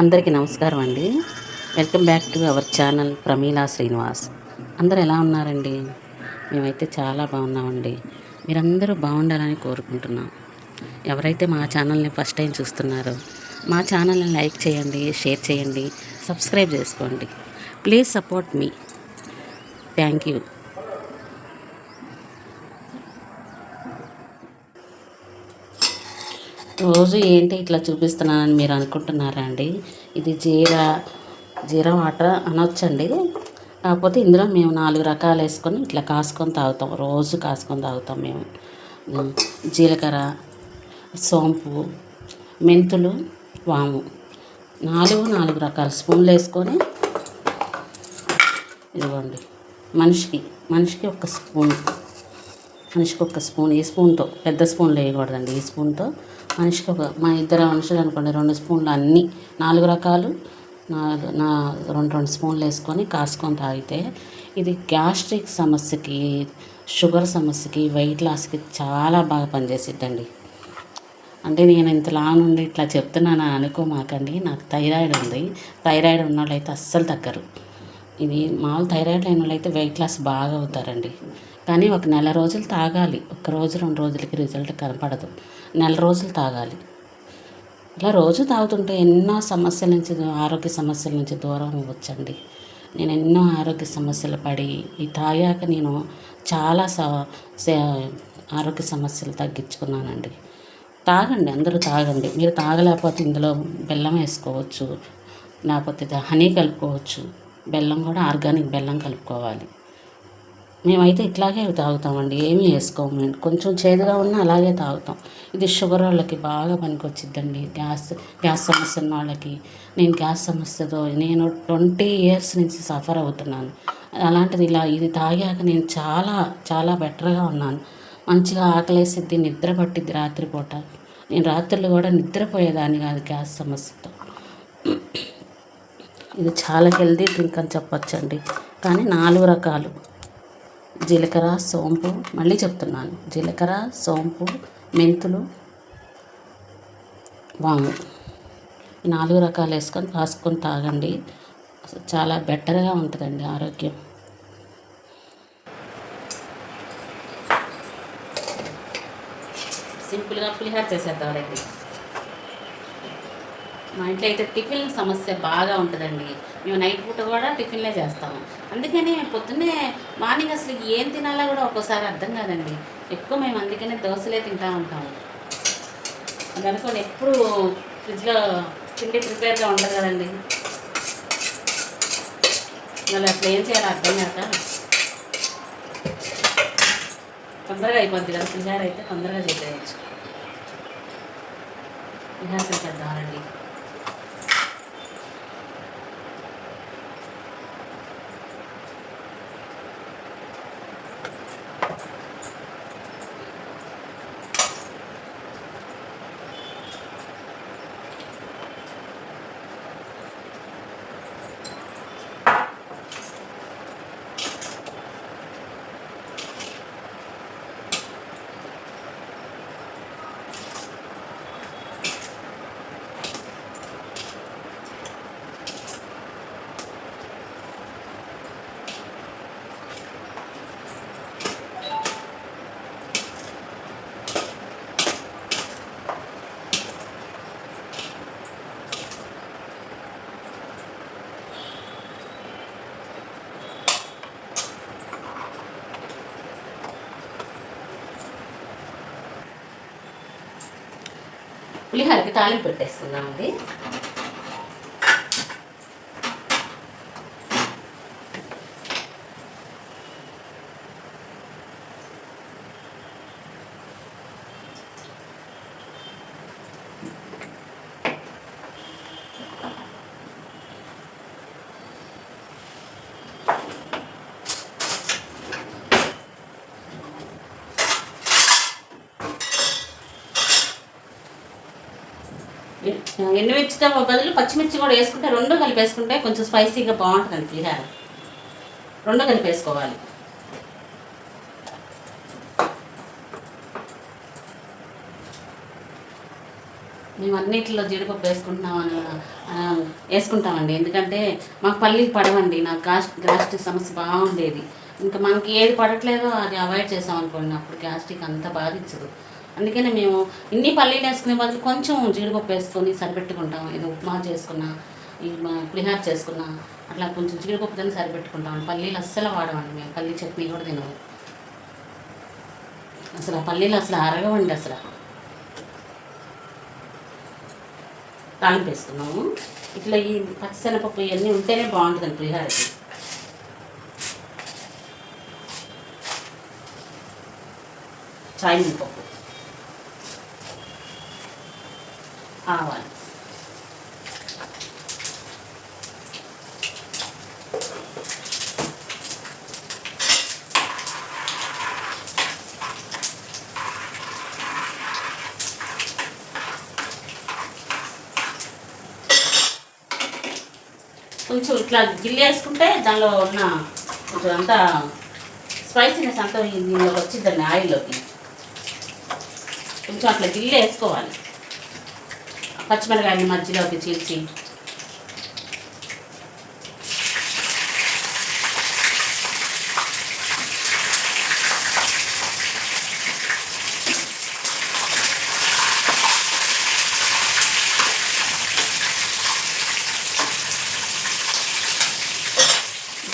అందరికీ నమస్కారం అండి. Welcome back to our channel Pramila Srinivas. అందరు ఎలా ఉన్నారండి? మేమైతే చాలా బాగున్నామండి. మీరందరూ బాగుండాలని కోరుకుంటున్నాం. ఎవరైతే మా ఛానల్ని ఫస్ట్ టైం చూస్తున్నారో మా ఛానల్ని లైక్ చేయండి షేర్ చేయండి సబ్స్క్రైబ్ చేసుకోండి. Please support me. Thank you. రోజు ఏంటి ఇట్లా చూపిస్తున్నానని మీరు అనుకుంటున్నారా అండి? ఇది జీరా జీరా వాటర్ అనొచ్చండి. కాకపోతే ఇందులో మేము నాలుగు రకాలు వేసుకొని ఇట్లా కాసుకొని తాగుతాం. రోజు కాసుకొని తాగుతాం మేము. జీలకర్ర సోంపు మెంతులు వాము. నాలుగు నాలుగు రకాల. స్పూన్లు వేసుకొని ఇదిగోండి. మనిషికి మనిషికి ఒక స్పూన్. మనిషికి ఒక స్పూన్ ఈ స్పూన్తో పెద్ద స్పూన్లు వేయకూడదండి. ఈ స్పూన్తో మనిషికి ఒక మా ఇద్దరు మనుషులు అనుకోండి రెండు స్పూన్లు అన్నీ నాలుగు రకాలు నా రెండు రెండు స్పూన్లు వేసుకొని కాసుకొని తాగితే ఇది గ్యాస్ట్రిక్ సమస్యకి షుగర్ సమస్యకి వెయిట్ లాస్కి చాలా బాగా పనిచేసిద్దండి. అంటే నేను ఇంతలా నుండి ఇట్లా చెప్తున్నాను అనుకోమాకండి నాకు థైరాయిడ్ ఉంది. థైరాయిడ్ ఉన్న వాళ్ళైతే అస్సలు తగ్గరు. ఇది మామూలు థైరాయిడ్ లేని వాళ్ళైతే వెయిట్ లాస్ బాగా అవుతారండి. కానీ ఒక నెల రోజులు తాగాలి. ఒక రోజు రెండు రోజులకి రిజల్ట్ కనపడదు. నెల రోజులు తాగాలి. ఇలా రోజు తాగుతుంటే ఎన్నో సమస్యల నుంచి ఆరోగ్య సమస్యల నుంచి దూరం అవ్వచ్చండి. నేను ఎన్నో ఆరోగ్య సమస్యలు పడి ఈ తాగాక నేను చాలా స ఆరోగ్య సమస్యలు తగ్గించుకున్నానండి. తాగండి అందరూ తాగండి. మీరు తాగలేకపోతే ఇందులో బెల్లం వేసుకోవచ్చు. లేకపోతే ఇది హనీ కలుపుకోవచ్చు. బెల్లం కూడా ఆర్గానిక్ బెల్లం కలుపుకోవాలి. మేమైతే ఇట్లాగే తాగుతామండి ఏమీ వేసుకోము. మేము కొంచెం చేదుగా ఉన్నా అలాగే తాగుతాం. ఇది షుగర్ వాళ్ళకి బాగా పనికొచ్చిద్దండి. గ్యాస్ గ్యాస్ సమస్య ఉన్న వాళ్ళకి. నేను గ్యాస్ సమస్యతో నేను ట్వంటీ ఇయర్స్ నుంచి సఫర్ అవుతున్నాను. అలాంటిది ఇలా ఇది తాగాక నేను చాలా చాలా బెటర్గా ఉన్నాను. మంచిగా ఆకలేసిద్ది నిద్ర పట్టిద్ది రాత్రిపూట. నేను రాత్రులు కూడా నిద్రపోయేదాన్ని కాదు గ్యాస్ సమస్యతో. ఇది చాలా హెల్దీ డ్రింక్ అని చెప్పొచ్చండి. కానీ నాలుగు రకాలు. జీలకర్ర సోంపు మళ్ళీ చెప్తున్నాను. జీలకర్ర సోంపు మెంతులు వాము. ఈ నాలుగు రకాలు వేసుకొని కాసుకొని తాగండి. చాలా బెటర్గా ఉంటుందండి ఆరోగ్యం. సింపుల్గా పులిహార చేసేద్దాం రండి మా ఇంట్లో అయితే టిఫిన్ సమస్య బాగా ఉంటుందండి. మేము నైట్ పూట కూడా టిఫిన్లే చేస్తాము. అందుకని పొద్దున్నే మార్నింగ్ అసలు ఏం తినాలో కూడా ఒక్కోసారి అర్థం కాదండి. ఎక్కువ మేము అందుకనే దోశలే తింటా ఉంటాము. అది అనుకోని ఎప్పుడు ఫ్రిడ్జ్లో తిండి ప్రిపేర్గా ఉండదు కదండి. మళ్ళీ అసలు ఏం చేయాలో అర్థం కాక తొందరగా అయిపోద్ది కదా పులిహార అయితే తొందరగా చేసేయచ్చు. విహాసం చేద్దామండి పులిహోరకి తాలింపు పెట్టేసుకుందామండి. ఎండుమిర్చితో బదులు పచ్చిమిర్చి కూడా వేసుకుంటే రెండు కలిపి వేసుకుంటే కొంచెం స్పైసీగా బాగుంటుందండి పులిహార. రెండు కలిపి వేసుకోవాలి మేము అన్నిటిలో జీడిపప్పు వేసుకుంటున్నాం అని వేసుకుంటామండి. ఎందుకంటే మాకు పల్లీలు పడవండి నాకు గ్యాస్ గ్యాస్ట్రిక్ సమస్య బాగుండేది ఇంకా మనకి ఏది పడట్లేదో అది అవాయిడ్ చేసాం అనుకోండి అప్పుడు గ్యాస్ట్రిక్ అంత బాధించదు. అందుకనే మేము ఇన్ని పల్లీలు వేసుకునే బదులు కొంచెం జీడిపప్పు వేసుకొని సరిపెట్టుకుంటాం. ఇది ఉప్మా చేసుకున్నా ఈ మా- పులిహార చేసుకున్నా అట్లా కొంచెం జీడిపప్పు తిని సరిపెట్టుకుంటాం. పల్లీలు అస్సలు వాడమండి మేము. పల్లీ చట్నీ కూడా తినము. అసలు ఆ పల్లీలు అసలు అరగవండి అసలు. తాళం వేసుకున్నాము. ఇట్లా ఈ పచ్చిశనగపప్పు ఇవన్నీ ఉంటేనే బాగుంటుందండి పులిహారకి. చాయ్ పప్పు ఆవాలు కొంచెం ఇట్లా గిల్లి వేసుకుంటే దానిలో ఉన్న కొంచెం అంతా స్పైసీనెస్ అంతా ఈ వచ్చిందండి ఆయిల్లోకి. కొంచెం అట్లా గిల్లి వేసుకోవాలి. పచ్చిమిరకాయలు మధ్యలోకి చీల్చి.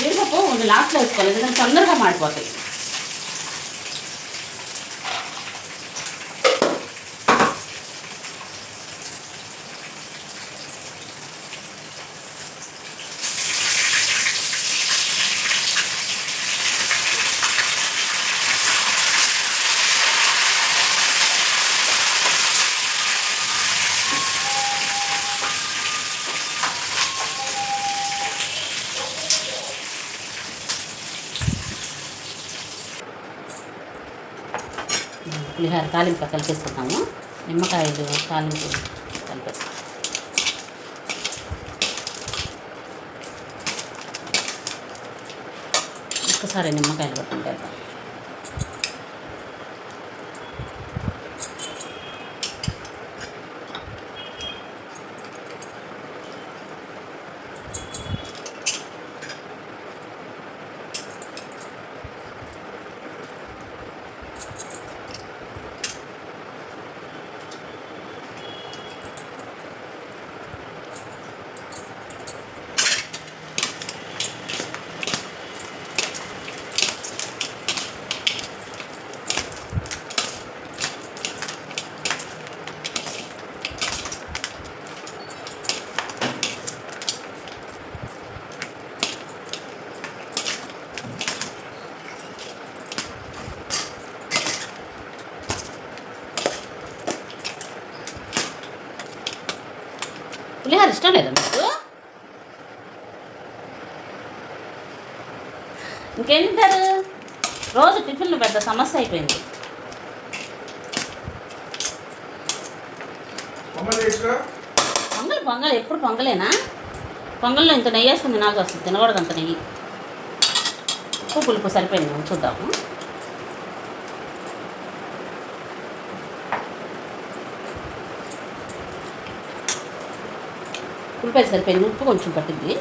జీడిపప్పు కొంచెం లాస్ట్లో వేసుకోవాలి ఎందుకంటే తొందరగా మాడిపోతాయి. పులిహార తాలింపు కలిపేసుకుంటాము నిమ్మకాయలు తాలింపు కలిపేస్తాం ఒక్కసారి నిమ్మకాయలు పట్టుకుంటారు పులిహార ఇష్టం లేదా మీకు? ఇంకేం తింటారు రోజు టిఫిన్లు పెద్ద సమస్య అయిపోయింది. పొంగల్ పొంగల్ ఎప్పుడు పొంగలేనా? పొంగల్లో ఇంత నెయ్యి వేసుకుని నాకు వస్తుంది తినకూడదు అంత నెయ్యి. ఉప్పు పులుపు సరిపోయింది చూద్దాము. పులిపై సరిపోయింది. ఉప్పు కొంచెం పట్టింది.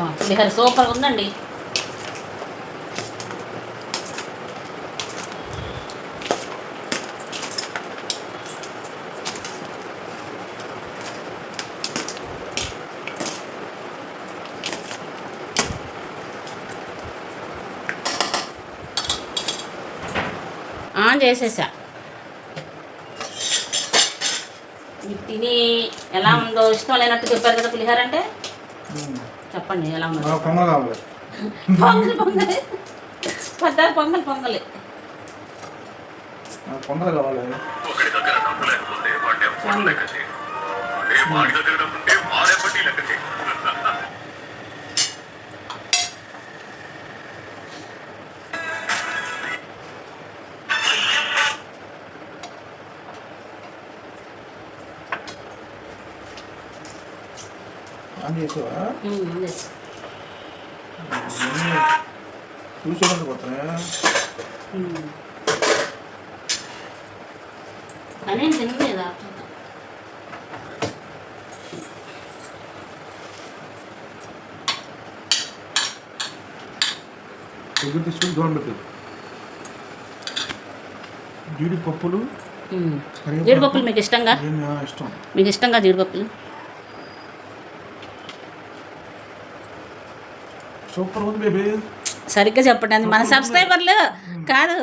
ఆ, పులిహోర సూపర్గా ఉందండి. చేసేసా. తిని ఎలా ఉందో ఇష్టం లేనట్టు చెప్పారు కదా పులిహార అంటే? చెప్పండి ఎలా ఉందో. పొంగల్ కావాలి పొంగల్ పొంగలి. పద్దారు పొంగల్ పొంగలి. పొంగల్ కావాలి. కానీ తినలేదా దగ్గర తీసుకుని దూరం జీడిపప్పులు. జీడిపప్పులు మీకు ఇష్టంగా ఇష్టం మీకు ఇష్టంగా జీడిపప్పులు సూపర్ ఉంది బేబీ. సరిగ్గా చెప్పండి. మన సబ్స్క్రైబర్లు కాదు.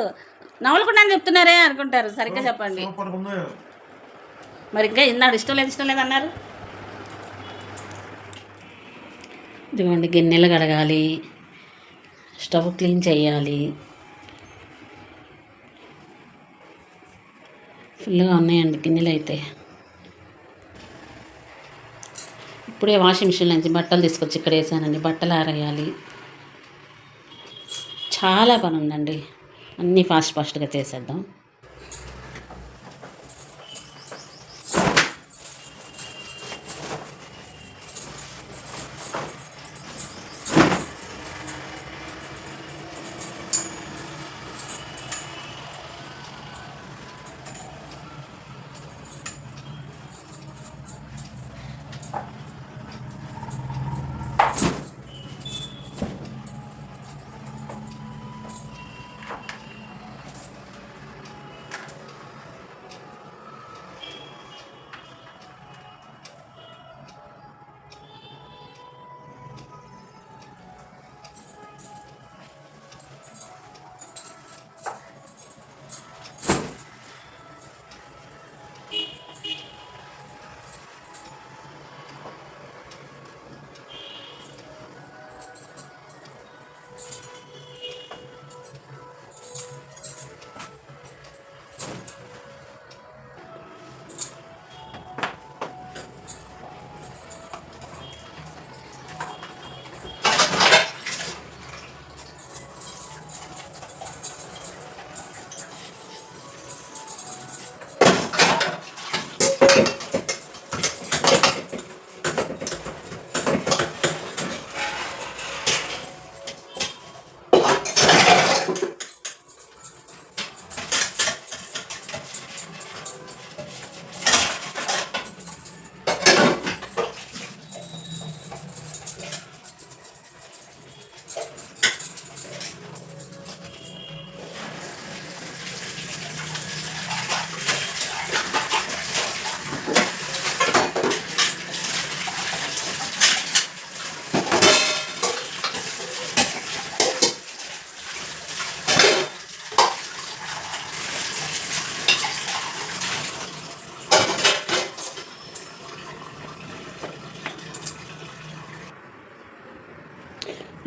నవ్వులకుండా చెప్తున్నారే అనుకుంటారు. సరిగ్గా చెప్పండి. సూపర్ ఉంది. మరి ఇంకా ఇన్నాడు ఇష్టం లేదు ఇష్టం లేదు అన్నారు. ఇదిగోండి గిన్నెలు కడగాలి. స్టవ్ క్లీన్ చేయాలి. ఫుల్గా ఉన్నాయండి గిన్నెలు అయితే. ఇప్పుడే వాషింగ్ మిషన్ నుంచి బట్టలు తీసుకొచ్చి ఇక్కడ వేసానండి. బట్టలు ఆరేయాలి. చాలా పని ఉందండి అన్నీ ఫాస్ట్ ఫాస్ట్గా చేసేద్దాం.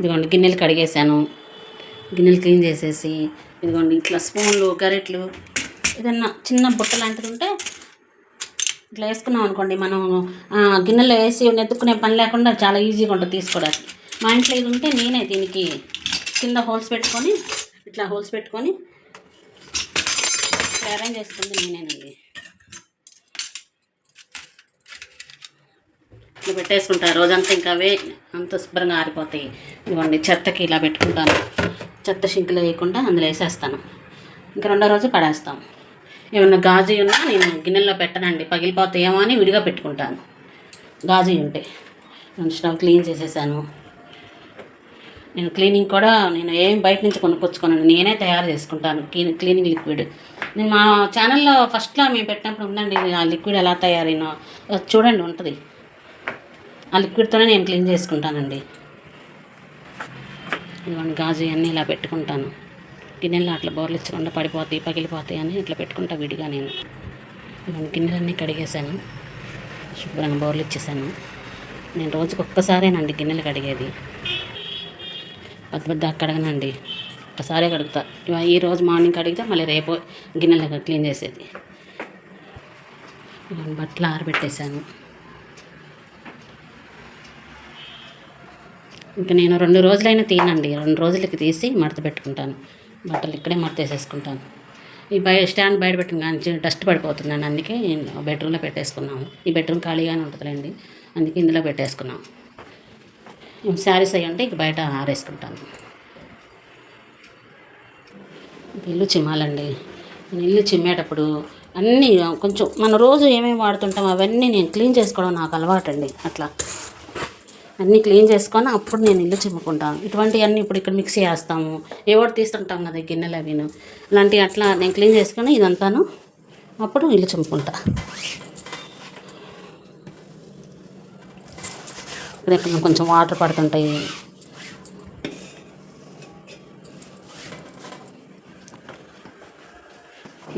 ఇదిగోండి గిన్నెలు కడిగేసాను గిన్నెలు క్లీన్ చేసేసి ఇదిగోండి ఇట్లా స్పూన్లు గరిట్లు ఏదన్నా చిన్న బుట్ట లాంటిది ఉంటే ఇట్లా వేసుకున్నాం అనుకోండి మనం గిన్నెలు గిన్నెలో వేసి నెత్తుకునే పని లేకుండా చాలా ఈజీగా ఉంటుంది తీసుకోవడానికి. మా ఇంట్లో ఇది ఉంటే నేనే దీనికి కింద హోల్స్ పెట్టుకొని ఇట్లా హోల్స్ పెట్టుకొని అరేంజ్ చేసుకుంది నేనేనండి. ఇట్లా పెట్టేసుకుంటాను రోజంతా ఇంకా అవే అంత శుభ్రంగా ఆరిపోతాయి. ఇవ్వండి చెత్తకి ఇలా పెట్టుకుంటాను. చెత్త షింకులు వేయకుండా అందులో వేసేస్తాను. ఇంకా రెండో రోజు పడేస్తాం. ఏమన్నా గాజు ఉన్నా నేను గిన్నెల్లో పెట్టనండి. పగిలిపోతాయేమో అని విడిగా పెట్టుకుంటాను. గాజు ఉంటే. నేను స్టవ్ క్లీన్ చేసేసాను. నేను క్లీనింగ్ కూడా నేను ఏం బయట నుంచి కొనుక్కొచ్చుకోను నేనే తయారు చేసుకుంటాను. Clean cleaning liquid. నేను మా ఛానల్లో ఫస్ట్లో మేము పెట్టినప్పుడు ఉందండి ఆ లిక్విడ్ ఎలా తయారైనా. చూడండి ఉంటుంది. ఆ లిక్విడ్తోనే నేను క్లీన్ చేసుకుంటానండి. ఇదిగోండి గాజు అన్నీ ఇలా పెట్టుకుంటాను. గిన్నెలు అట్లా బోర్లు ఇచ్చకుండా పడిపోతాయి పగిలిపోతాయి అని ఇట్లా పెట్టుకుంటా విడిగా నేను. ఇదిగోండి గిన్నెలన్నీ కడిగేశాను. శుభ్రంగా బోర్లు ఇచ్చేసాను నేను రోజుకి ఒక్కసారేనండి గిన్నెలు కడిగేది. పెద్ద పెద్ద కడగనండి. ఒక్కసారే కడుగుతా. ఇవా- ఈ రోజు మార్నింగ్ కడిగితే మళ్ళీ రేపు గిన్నెలు క్లీన్ చేసేది. బట్టలు ఆరబెట్టేశాను. ఇంకా నేను రెండు రోజులైనా తీనండి రెండు రోజులకి తీసి మడత పెట్టుకుంటాను. బట్టలు ఇక్కడే మడత వేసేసుకుంటాను. ఈ బయ స్టాండ్ బయట పెట్టిన కానీ డస్ట్ పడిపోతుందండి అందుకే నేను బెడ్రూమ్లో పెట్టేసుకున్నాము. ఈ బెడ్రూమ్ ఖాళీగానే ఉంటుందిలేండి. అందుకే ఇందులో పెట్టేసుకున్నాం శారీస్ అయ్యి ఉంటే ఇక బయట ఆరేసుకుంటాను. ఇల్లు చిమ్మాలండి. ఇల్లు చిమ్మేటప్పుడు అన్నీ కొంచెం మన రోజు ఏమేమి వాడుతుంటాం అవన్నీ నేను క్లీన్ చేసుకోవడం నాకు అలవాటండి. అట్లా అన్నీ క్లీన్ చేసుకొని అప్పుడు నేను ఇల్లు చిమ్ముకుంటాను. ఇటువంటివన్నీ ఇప్పుడు ఇక్కడ మిక్సీ వేస్తాము ఏవోటి తీస్తుంటాం కదా గిన్నెలు అవిను. ఇలాంటివి అట్లా నేను క్లీన్ చేసుకొని ఇదంతాను. అప్పుడు ఇల్లు చిమ్ముకుంటా. ఇక్కడ కొంచెం వాటర్ పడుతుంటాయి.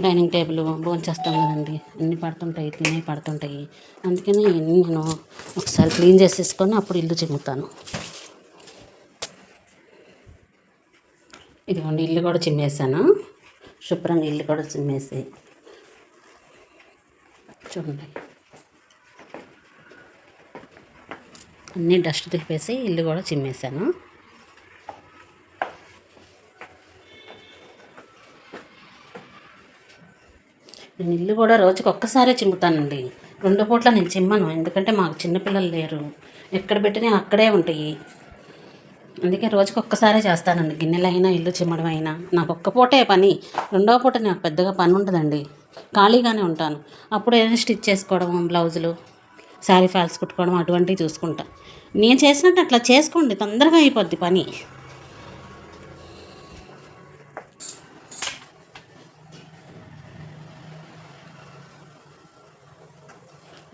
డైనింగ్ టేబుల్ భోంచేస్తాం కదండి. అన్నీ పడుతుంటాయి తినే పడుతుంటాయి. అందుకని ఇవన్నీ నేను ఒకసారి క్లీన్ చేసేసుకొని అప్పుడు ఇల్లు చిమ్ముతాను. ఇదిగోండి ఇల్లు కూడా చిమ్మేసాను శుభ్రంగా ఇల్లు కూడా చిమ్మేసి. చూడండి. అన్నీ డస్ట్ తిప్పేసి ఇల్లు కూడా చిమ్మేసాను నేను ఇల్లు కూడా రోజుకి ఒక్కసారే చిమ్ముతానండి. రెండు పూట్ల నేను చిమ్మను ఎందుకంటే మాకు చిన్నపిల్లలు లేరు. ఎక్కడ పెట్టినా అక్కడే ఉంటాయి. అందుకే రోజుకి ఒక్కసారే చేస్తానండి. గిన్నెలైనా ఇల్లు చిమ్మడం అయినా నాకు ఒక్క పూటే పని రెండో పూట నాకు పెద్దగా పని ఉంటుందండి ఖాళీగానే ఉంటాను. అప్పుడు ఏదైనా స్టిచ్ చేసుకోవడం బ్లౌజులు శారీ ఫాల్స్ కుట్టుకోవడం అటువంటివి చూసుకుంటా. నేను చేసినట్టు అట్లా చేసుకోండి తొందరగా అయిపోద్ది పని.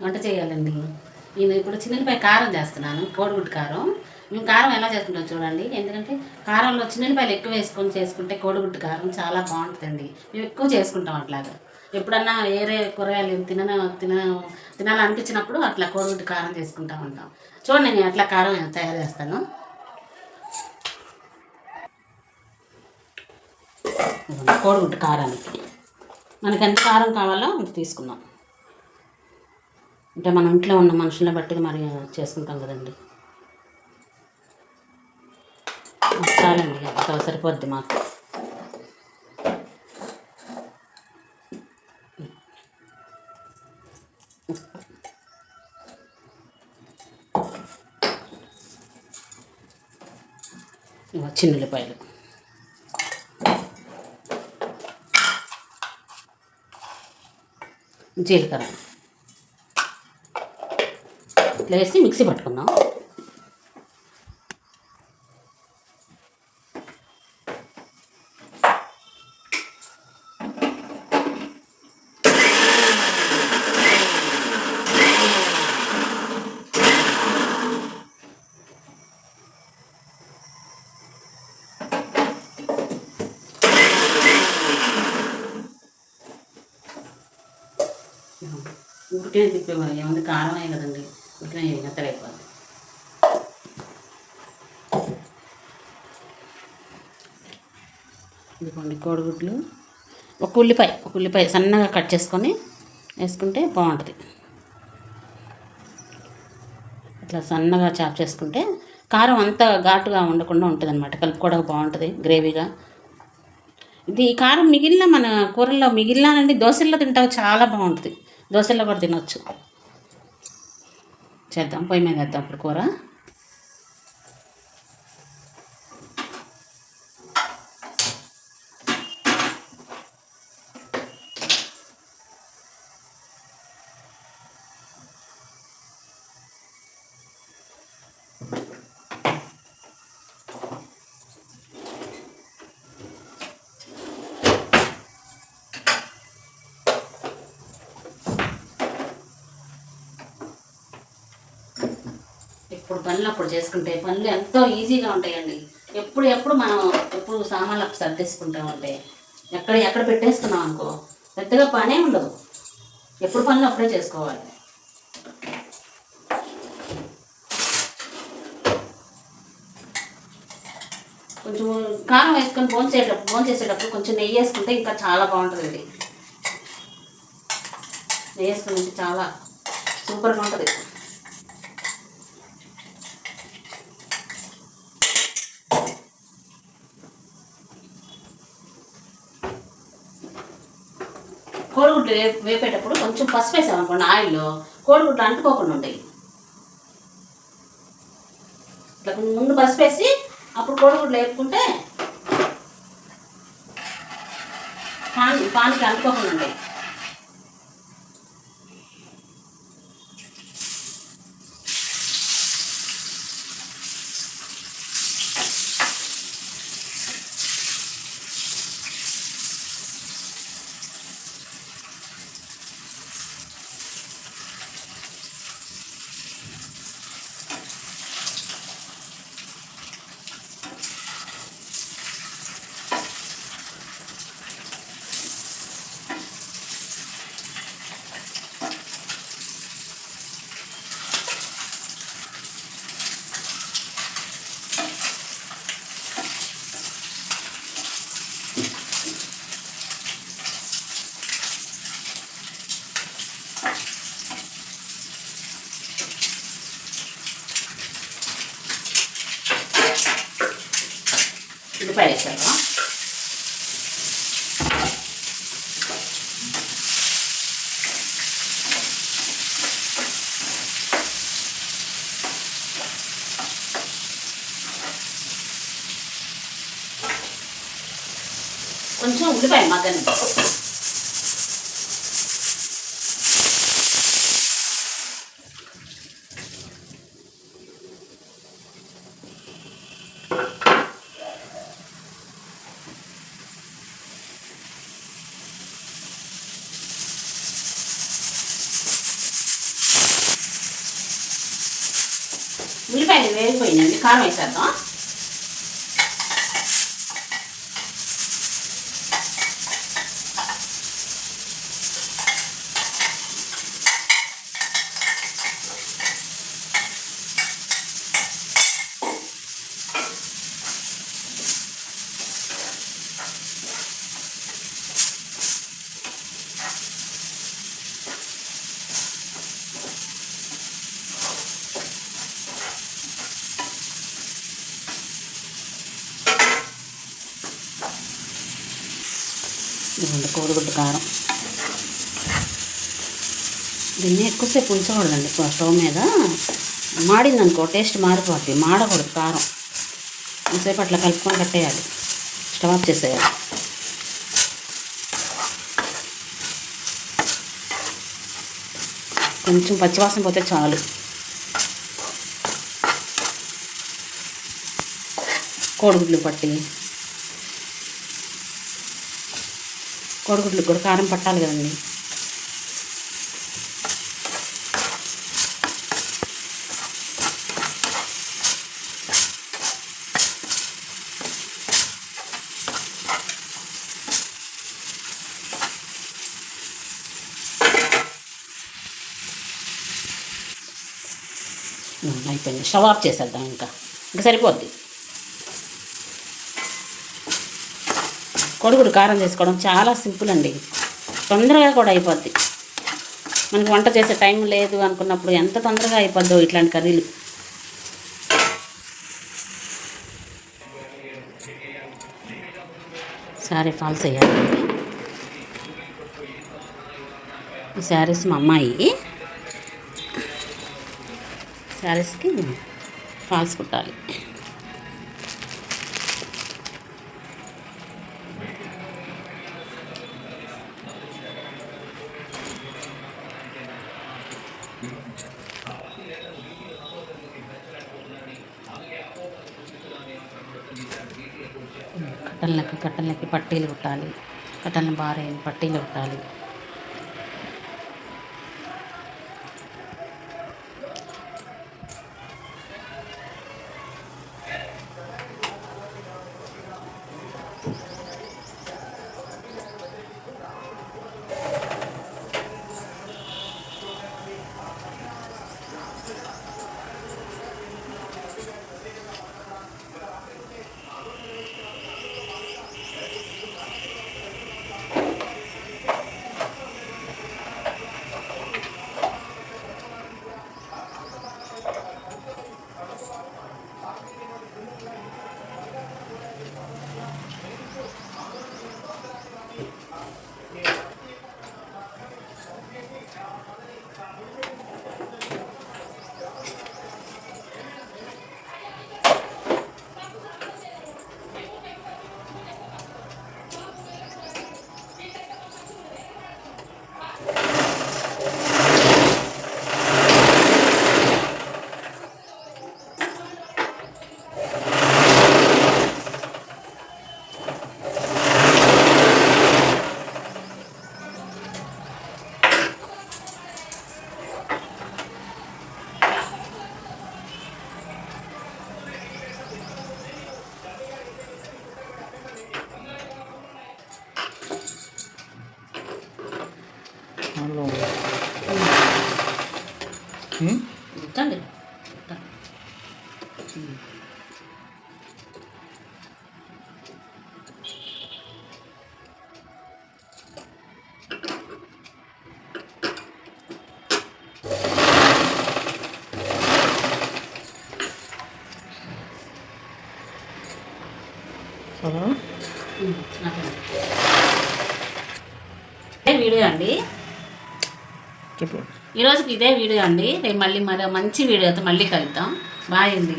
వంట చేయాలండి. నేను ఇప్పుడు చిన్నపాయ కారం చేస్తున్నాను కోడిగుడ్డు కారం. మేము కారం ఎలా చేసుకుంటాం చూడండి. ఎందుకంటే కారంలో చిన్నపాయలు ఎక్కువ వేసుకొని చేసుకుంటే కోడిగుడ్డు కారం చాలా బాగుంటుందండి. మేము ఎక్కువ చేసుకుంటాం అట్లాగా. ఎప్పుడన్నా వేరే కూరగాయలు ఏం తిన తిన తినాలనిపించినప్పుడు అట్లా కోడిగుడ్డు కారం చేసుకుంటా ఉంటాం. చూడండి నేను అట్లా కారం తయారు చేస్తాను. కోడిగుడ్డు కారానికి. మనకి ఎంత కారం కావాలో తీసుకున్నాం తీసుకుందాం. అంటే మన ఇంట్లో ఉన్న మనుషులను బట్టి మరి చేసుకుంటాం కదండి. చాలండి అంత సరిపోద్ది మాకు. ఇగో జీలకర్ర. ఇట్లా వేసి మిక్సీ పట్టుకుందాం. ఉడికిన తిప్పి ఏముంది? అయ్యి కదండి. ఉడికిన మెత్తగైపోద్ది ఇదిగోండి కోడిగుడ్లు. ఒక ఉల్లిపాయ ఒక ఉల్లిపాయ సన్నగా కట్ చేసుకొని వేసుకుంటే బాగుంటుంది. ఇట్లా సన్నగా చాప్ చేసుకుంటే కారం అంత ఘాటుగా ఉండకుండా ఉంటుంది అనమాట కలుపుకోవడానికి బాగుంటుంది గ్రేవీగా. ఇది ఈ కారం మిగిలిన మన కూరల్లో మిగిలినానండి దోశల్లో తింటావు చాలా బాగుంటుంది. దోశల్లో కూడా తినొచ్చు. చేద్దాం పొయ్యి మీద వేద్దాం ఇప్పుడు కూర. ఇప్పుడు పనులు అప్పుడు చేసుకుంటే పనులు ఎంతో ఈజీగా ఉంటాయండి. ఎప్పుడు ఎప్పుడు మనం ఎప్పుడు సామాన్లు అప్పుడు సర్దేసుకుంటామంటే ఎక్కడ ఎక్కడ పెట్టేస్తున్నాం అనుకో పెద్దగా పనే ఉండదు. ఎప్పుడు పనులు అప్పుడే చేసుకోవాలి. కొంచెం కారం వేసుకొని భోజనం చేసేటప్పుడు భోజనం చేసేటప్పుడు కొంచెం నెయ్యి వేసుకుంటే ఇంకా చాలా బాగుంటుంది అండి నెయ్యి వేసుకుంటే చాలా సూపర్గా ఉంటుంది. కోడిగుడ్లు వే వేపేటప్పుడు కొంచెం పసుపు వేసామనుకోండి ఆయిల్లో కోడిగుడ్లు అంటుకోకుండా ఉంటాయి. ఇట్లా పసుపు వేసి అప్పుడు కోడిగుడ్లు వేపుకుంటే పాన్ పాన్కి అంటుకోకుండా ఉంటాయి. ఉల్లిపాయలు వేసాను కొంచెం ఉల్లిపాయ మగ్గని ఇదిగోండి కోడిగుడ్డు కారం. దీన్ని ఎక్కువసేపు ఉంచకూడదండి స్టవ్ మీద. మాడిందనుకో టేస్ట్ మారిపోద్ది మాడకూడదు కారం. ఇంతసేపు అట్లా కలుపుకొని కట్టేయాలి స్టవ్ ఆఫ్ చేసేయాలి. కొంచెం పచ్చివాసన పోతే చాలు. కోడిగుడ్లు పట్టి కోడిగుడ్లకు కూడా కారం పట్టాలి కదండి. అయిపోయింది. స్టవ్ ఆఫ్ చేసేద్దాం ఇంకా. ఇంకా సరిపోద్ది. కొడుకుడు కారం చేసుకోవడం చాలా సింపుల్ అండి. తొందరగా కూడా అయిపోద్ది. మనకి వంట చేసే టైం లేదు అనుకున్నప్పుడు ఎంత తొందరగా అయిపోద్దో ఇట్లాంటి కర్రీలు. శారీ ఫాల్స్ వేయాలి ఈ శారీస్ మా అమ్మాయి. శారీస్కి ఫాల్స్ కుట్టాలి. కట్టలకి కట్టలకి పట్టీలు కుట్టాలి. కట్టలను బారే పట్టీలు కుట్టాలి. వీడియో అండి. ఈరోజుకి ఇదే వీడియో అండి. రేపు మళ్ళీ మరో మంచి వీడియోతో మళ్ళీ కలుద్దాం. బాయ్ అండి.